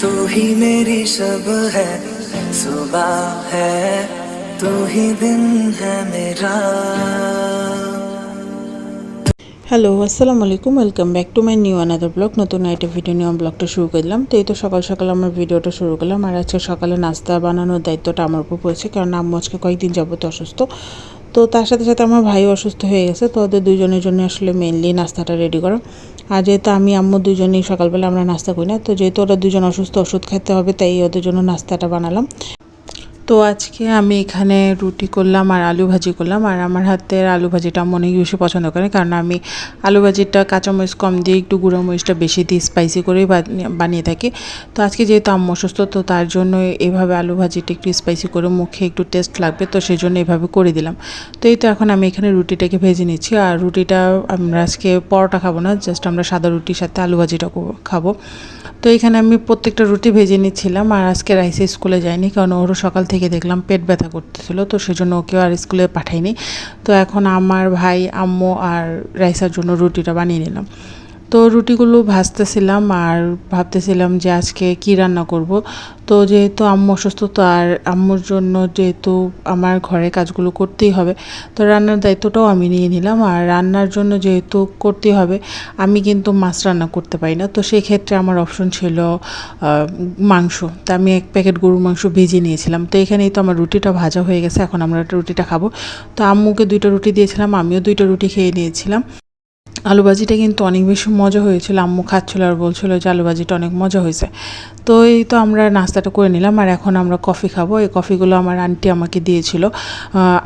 तू ही मेरी सब है सुबह है तू ही दिन है मेरा হ্যালো আসসালামু আলাইকুম welcome back to my new another blog নতুন একটা ভিডিও নিয়ে আমি ব্লগটা শুরু করলাম তো এই তো সকাল সকাল আমার ভিডিওটা শুরু করলাম আর আজকে সকালে নাস্তা বানানোর দায়িত্বটা আমার উপর পড়েছে কারণ আম্মু আজকে কয়েকদিন যাবত অসুস্থ তো তার সাথে সাথে আমার ভাই অসুস্থ হয়ে গেছে, তো ওদের দুজনের জন্য আসলে মেনলি নাস্তাটা রেডি করো। আর যেহেতু আমি, আম্মু দুজনেই সকালবেলা আমরা নাস্তা করি না, তো যেহেতু ওরা দুজন অসুস্থ, ওষুধ খেতে হবে, তাই ওদের জন্য নাস্তাটা বানালাম। তো আজকে আমি এখানে রুটি করলাম আর আলু ভাজি করলাম। আর আমার হাতের আলু ভাজিটা অনেক বেশি পছন্দ করে, কারণ আমি আলু ভাজিটা কাঁচামরিচ কম দিয়ে একটু গুঁড়ো মরিচটা বেশি দিয়ে স্পাইসি করেই বানিয়ে- থাকি। তো আজকে যেহেতু আম্মু অসুস্থ, তো তার জন্য এভাবে আলু ভাজিটা একটু স্পাইসি করে মুখে একটু টেস্ট লাগবে, তো সেই জন্য এভাবে করে দিলাম। তো এই তো এখন আমি এখানে রুটিটাকে ভেজে নিচ্ছি। আর রুটিটা আমরা আজকে পরোটা খাব না জাস্ট আমরা সাদা রুটির সাথে আলু ভাজিটা খাব। তো এখানে আমি প্রত্যেকটা রুটি ভেজে নিচ্ছিলাম, আর আজকে রাইসে স্কুলে যায়নি কারণ ওরও সকাল থেকে দেখলাম পেট ব্যথা করতেছিল, তো সেজন্য ওকেও আর স্কুলে পাঠাইনি। তো এখন আমার ভাই, আম্মু আর রাইসার জন্য রুটিটা বানিয়ে নিলাম। তো রুটিগুলো ভাজতেছিলাম আর ভাবতেছিলাম যে আজকে কি রান্না করব। তো যেহেতু আম্মু অসুস্থ, তো আর আম্মুর জন্য যেহেতু আমার ঘরে কাজগুলো করতেই হবে, তো রান্নার দায়িত্বটাও আমি নিয়ে নিলাম। আর রান্নার জন্য যেহেতু করতেই হবে, আমি কিন্তু মাছ রান্না করতে পারি না। তো সেই ক্ষেত্রে আমার অপশন ছিল মাংস। তা আমি এক প্যাকেট গরুর মাংস ভেজে নিয়েছিলাম। তো এখানেই তো আমার রুটিটা ভাজা হয়ে গেছে, এখন আমরা রুটিটা খাব। তো আম্মুকে দুইটা রুটি দিয়েছিলাম, আমিও দুইটা রুটি খেয়ে নিয়েছিলাম। আলু ভাজিটা কিন্তু অনেক বেশি মজা হয়েছিল। আম্মু খাচ্ছিল আর বলছিল যে আলু ভাজিটা অনেক মজা হয়েছে। তো এই তো আমরা নাস্তাটা করে নিলাম আর এখন আমরা কফি খাব। এই কফিগুলো আমার আন্টি আমাকে দিয়েছিল।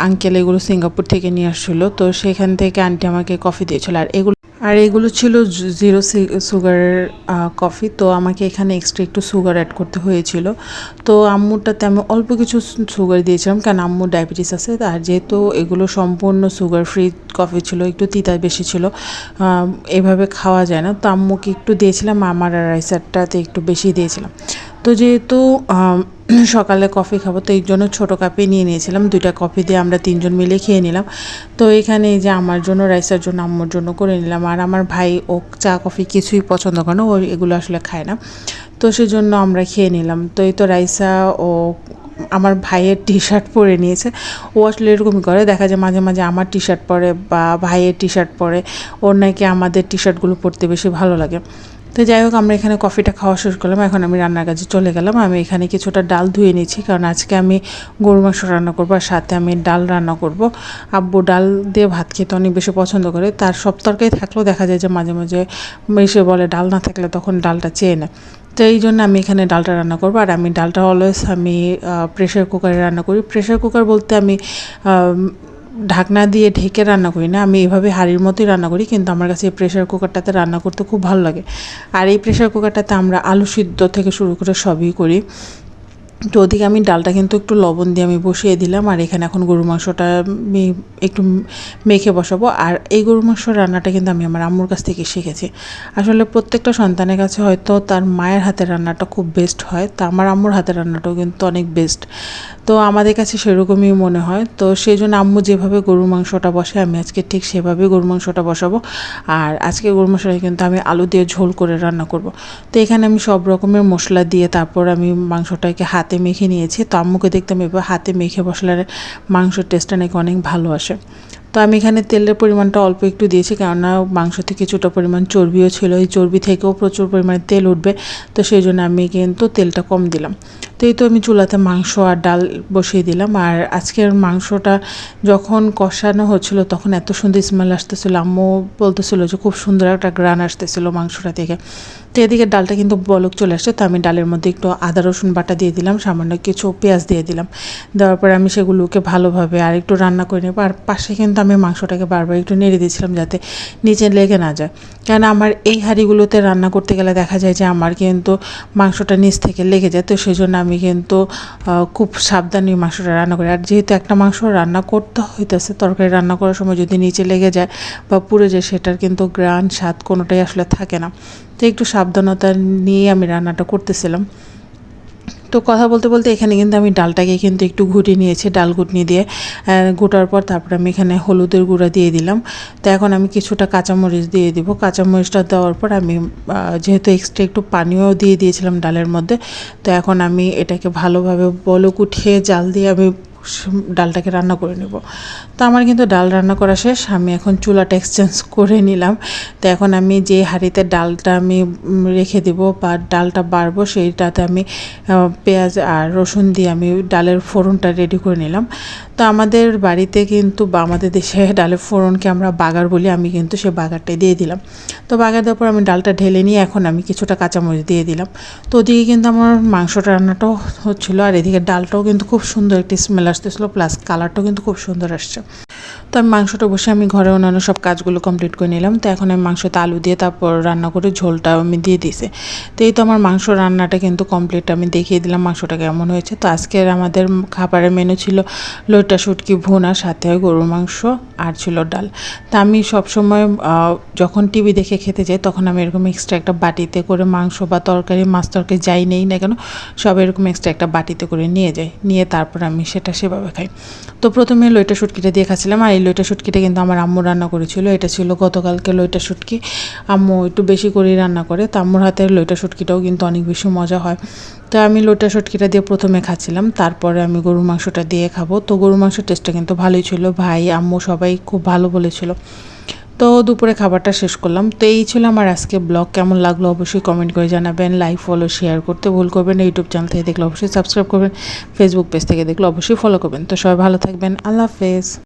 আঙ্কেল এগুলো সিঙ্গাপুর থেকে নিয়ে আসছিল। তো সেখান থেকে আন্টি আমাকে কফি দিয়েছিল আর এগুলো আর এগুলো ছিল জিরো সুগারের কফি তো আমাকে এখানে এক্সট্রা একটু সুগার অ্যাড করতে হয়েছিল। তো আম্মুরটাতে আমি অল্প কিছু সুগার দিয়েছিলাম, কারণ আম্মুর ডায়াবেটিস আছে, আর যেহেতু এগুলো সম্পূর্ণ সুগার ফ্রি কফি ছিল, একটু তিতা বেশি ছিল এভাবে খাওয়া যায় না। তো আম্মুকে একটু দিয়েছিলাম, আমার রাইসারটাতে একটু বেশি দিয়েছিলাম। তো যেহেতু সকালে কফি খাব, তো এই জন্য ছোটো কাপে নিয়ে নিয়েছিলাম। দুইটা কফি দিয়ে আমরা তিনজন মিলে খেয়ে নিলাম। তো এখানে যে আমার জন্য, রাইসার জন্য, আম্মুর জন্য করে নিলাম। আর আমার ভাই ও চা, কফি কিছুই পছন্দ করে না, ও এগুলো আসলে খায় না। তো সেজন্য আমরা খেয়ে নিলাম। তো এই তো রাইসা ও আমার ভাইয়ের টি শার্ট পরে নিয়েছে। ও আসলে এরকমই করে, দেখা যায় মাঝে মাঝে আমার টি শার্ট পরে বা ভাইয়ের টি শার্ট পরে, ওর নাকি আমাদের টি শার্টগুলো পরতে বেশি ভালো লাগে। তো যাই হোক, আমরা এখানে কফিটা খাওয়া শেষ করলাম, এখন আমি রান্নার কাজে চলে গেলাম। আমি এখানে কিছুটা ডাল ধুয়ে নিয়েছি, কারণ আজকে আমি গরু মাংস রান্না করব আর সাথে আমি ডাল রান্না করব। আব্বু ডাল দিয়ে ভাত খেতে অনেক বেশি পছন্দ করে, তার সব তরকারি থাকলেও দেখা যায় যে মাঝে মাঝে এসে বলে ডাল না থাকলে তখন ডালটা চেয়ে নেয়। তো এই জন্য আমি এখানে ডালটা রান্না করব। আর আমি ডালটা অলওয়েজ আমি প্রেশার কুকারে রান্না করি। প্রেশার কুকার বলতে আমি ঢাকনা দিয়ে ঢেকে রান্না করি না। আমি এভাবে হাঁড়ির মতোই রান্না করি, কিন্তু আমার কাছে এই প্রেশার কুকারটাতে রান্না করতে খুব ভালো লাগে। আর এই প্রেশার কুকারটাতে আমরা আলু সিদ্ধ থেকে শুরু করে সবই করি। তো ওদিকে আমি ডালটা কিন্তু একটু লবণ দিয়ে আমি বসিয়ে দিলাম, আর এখানে এখন গরু মাংসটা আমি একটু মেখে বসাবো। আর এই গরু মাংস রান্নাটা কিন্তু আমি আমার আম্মুর কাছ থেকে শিখেছি। আসলে প্রত্যেকটা সন্তানের কাছে হয়তো তার মায়ের হাতের রান্নাটা খুব বেস্ট হয়, তা আমার আম্মুর হাতের রান্নাটাও কিন্তু অনেক বেস্ট তো আমাদের কাছে সেরকমই মনে হয়। তো সেই জন্য আম্মু যেভাবে গরুর মাংসটা বসে, আমি আজকে ঠিক সেভাবেই গরুর মাংসটা বসাবো। আর আজকে গরুর মাংসটা কিন্তু আমি আলু দিয়ে ঝোল করে রান্না করব। তো এখানে আমি সব রকমের মশলা দিয়ে তারপর আমি মাংসটাকে হাতে মেখে নিয়েছি। তো আম্মুকে দেখতাম এবার হাতে মেখে বসলে মাংসের টেস্টটা নাকি অনেক ভালো আসে। তো আমি এখানে তেলের পরিমাণটা অল্প একটু দিয়েছি কেননা মাংস থেকে কিছুটা পরিমাণ চর্বিও ছিল। এই চর্বি থেকেও প্রচুর পরিমাণে তেল উঠবে। তো সেই জন্য আমি কিন্তু তেলটা কম দিলাম। তো এই তো আমি চুলাতে মাংস আর ডাল বসিয়ে দিলাম। আর আজকের মাংসটা যখন কষানো হচ্ছিল তখন এত সুন্দর স্মেল আসতেছিল। আম্মু বলতেছিল যে খুব সুন্দর একটা গ্রান আসতেছিল মাংসটা থেকে। তো এদিকে ডালটা কিন্তু বলক চলে আসছে। তো আমি ডালের মধ্যে একটু আদা, রসুন বাটা দিয়ে দিলাম, সামান্য কিছু পেঁয়াজ দিয়ে দিলাম। দেওয়ার পরে আমি সেগুলোকে ভালোভাবে আর একটু রান্না করে নেব। আর পাশে কিন্তু আমি মাংসটাকে বারবার একটু নেড়ে দিয়েছিলাম যাতে নিচে লেগে না যায়। কেন আমার এই হাঁড়িগুলোতে রান্না করতে গেলে দেখা যায় যে আমার কিন্তু মাংসটা নিচ থেকে লেগে যায়। তো সেই জন্য আমি কিন্তু খুব সাবধানে মাংসটা রান্না করি। আর যেহেতু একটা মাংস রান্না করতে হইতেছে, তরকারি রান্না করার সময় যদি নিচে লেগে যায় বা পুড়ে যায়, সেটার কিন্তু গ্রান স্বাদ কোনোটাই আসলে থাকে না। তো একটু সাবধানতা নিয়ে আমি রান্নাটা করতেছিলাম। তো কথা বলতে বলতে এখানে কিন্তু আমি ডালটাকে কিন্তু একটু ঘুটিয়ে নিয়েছি, ডাল ঘুটনি দিয়ে। গোটার পর তারপর আমি এখানে হলুদের গুঁড়া দিয়ে দিলাম। তো এখন আমি কিছুটা কাঁচামরিচ দিয়ে দিব। কাঁচামরিচটা দেওয়ার পর আমি যেহেতু এক্সট্রা একটু পানিও দিয়ে দিয়েছিলাম ডালের মধ্যে, তো এখন আমি এটাকে ভালোভাবে বলক উঠিয়ে জাল দিয়ে আমি ডালটাকে রান্না করে নেব। তো আমার কিন্তু ডাল রান্না করা শেষ, আমি এখন চুলাটা এক্সচেঞ্জ করে নিলাম। তো এখন আমি যে হাঁড়িতে ডালটা আমি রেখে দেব বা ডালটা বাড়বো সেইটাতে আমি পেঁয়াজ আর রসুন দিয়ে আমি ডালের ফোড়নটা রেডি করে নিলাম। তো আমাদের বাড়িতে কিন্তু বা আমাদের দেশে ডালের ফোড়নকে আমরা বাগার বলি, আমি কিন্তু সে বাগারটাই দিয়ে দিলাম। তো বাগার দেওয়ার পর আমি ডালটা ঢেলে নিয়ে এখন আমি কিছুটা কাঁচামরিচ দিয়ে দিলাম। তো ওদিকে কিন্তু আমার মাংসটা রান্নাটাও হচ্ছিল, আর এদিকে ডালটাও কিন্তু খুব সুন্দর একটি স্মেল আসতেছিলো প্লাস কালারটাও কিন্তু খুব সুন্দর আসছে। তো আমি মাংসটা বসে আমি ঘরে অন্যান্য সব কাজগুলো কমপ্লিট করে নিলাম। তো এখন আমি মাংসতে আলু দিয়ে তারপর রান্না করে ঝোলটা আমি দিয়ে দিছি তো এই তো আমার মাংস রান্নাটা কিন্তু কমপ্লিট আমি দেখিয়ে দিলাম মাংসটা কেমন হয়েছে। তো আজকের আমাদের খাবারের মেনু ছিল লইটা শুটকি ভুনা, সাথে গরুর মাংস আর ছিল ডাল। তা আমি সবসময় যখন টিভি দেখে খেতে যাই তখন আমি এরকম এক্সট্রা একটা বাটিতে করে মাংস বা তরকারি, মাছ তরকারি যাই নেই না কেন, সব এরকম এক্সট্রা একটা বাটিতে করে নিয়ে যাই। নিয়ে তারপর আমি সেটা সেভাবে খাই। তো প্রথমে লইটা শুটকিটা দিয়ে খাচ্ছিলাম। আর এই লইটা শুটকিটা কিন্তু আমার আম্মু রান্না করেছিল। এটা ছিল গতকালকে লইটা শুটকি। আম্মু একটু বেশি করেই রান্না করে। তো আম্মুর হাতের লইটা শুটকিটাও কিন্তু অনেক বেশি মজা হয়। তো আমি লইটা শুটকিটা দিয়ে প্রথমে খাচ্ছিলাম। তারপরে আমি গরুর মাংসটা দিয়ে খাব। তো গরুর মাংসের টেস্টটা কিন্তু ভালোই ছিল। ভাই, আম্মু সবাই খুব ভালো বলেছিল। তো দুপুরে খাবারটা শেষ করলাম। তো এই ছিল আমার আজকে ব্লগ। কেমন লাগল অবশ্যই কমেন্ট করে জানাবেন। লাইক ফলো শেয়ার করতে ভুল করবেন ইউটিউব চ্যানেল থেকে দেখলে অবশ্যই সাবস্ক্রাইব করবেন। ফেসবুক পেজ থেকে দেখলে অবশ্যই ফলো করবেন। তো সবাই ভালো থাকবেন। আল্লাহ হাফেজ।